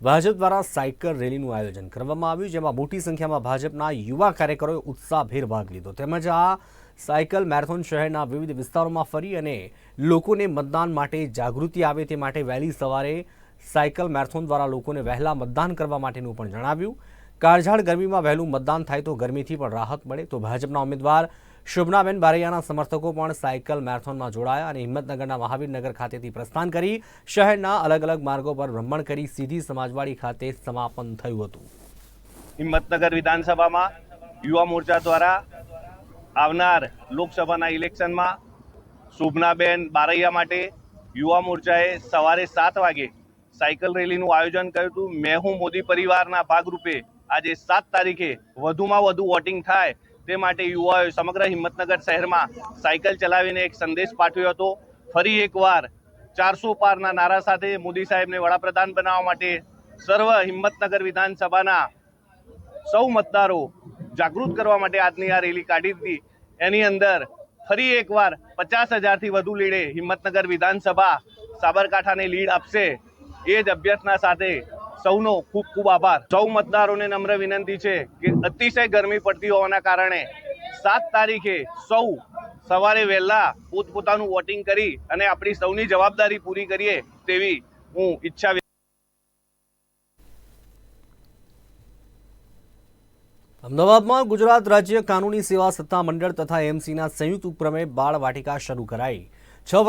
ભાજપ દ્વારા સાયકલ રેલીનું આયોજન કરવામાં આવ્યું, જેમાં મોટી સંખ્યામાં ભાજપના યુવા કાર્યકરોએ ઉત્સાહભેર ભાગ લીધો. તેમજ આ સાયકલ મેરેથોન શહેરના વિવિધ વિસ્તારોમાં ફરી અને લોકોને મતદાન માટે જાગૃતિ આવે તે માટે વહેલી સવારે સાયકલ મેરેથોન દ્વારા લોકોને વહેલા મતદાન કરવા માટેનું પણ જણાવ્યું. કાળઝાળ ગરમીમાં વહેલું મતદાન થાય તો ગરમીથી પણ રાહત મળે. તો ભાજપના ઉમેદવાર શોભનાબેન બારૈયાના સમર્થકો પણ સાયકલ મેરેથોનમાં જોડાયા અને હિંમતનગરના મહાવીરનગર ખાતેથી પ્રસ્થાન કરી શહેરના અલગ અલગ માર્ગો પર ભ્રમણ કરી સીધી સમાજવાડી ખાતે સમાપન થયું હતું. હિંમતનગર વિધાનસભામાં યુવા મોરચા દ્વારા આવનાર લોકસભાના ઇલેક્શનમાં શોભનાબેન બારૈયા માટે યુવા મોરચાએ સવારે સાત વાગે સાયકલ રેલીનું આયોજન કર્યું હતું. મેં હું મોદી પરિવારના ભાગરૂપે આજે સાત તારીખે વધુમાં વધુ વોટિંગ થાય તે માટે યુવાઓએ સમગ્ર હિંમતનગર શહેરમાં સાયકલ ચલાવીને એક સંદેશ પાઠવ્યો હતો. ફરી એકવાર ચારસો પારના નારા સાથે મોદી સાહેબને વડાપ્રધાન બનાવવા માટે સર્વ હિંમતનગર વિધાનસભાના સૌ મતદારો જાગૃત કરવા માટે આજની આ રેલી કાઢી હતી એની અંદર ફરી એકવાર પચાસ હજારથી વધુ લીડે હિંમતનગર વિધાનસભા સાબરકાંઠાને લીડ આપશે એ જ અભ્યર્થના સાથે સૌનો ખૂબ ખૂબ આભાર. સૌ મતદારોને નમ્ર વિનંતી છે કે અતિશય ગરમી પડતી હોવાના કારણે સાત તારીખે સૌ સવારે વહેલા પોતપોતાનું વોટિંગ કરી અને આપણી સૌની જવાબદારી પૂરી કરીએ તેવી હું ઈચ્છા અમદાવાદમાં ગુજરાત રાજ્ય કાનૂની સેવા સત્તા મંડળ તથા એમસીના સંયુક્ત ઉપક્રમે બાળ વાટિકા શરૂ કરાઈ. છ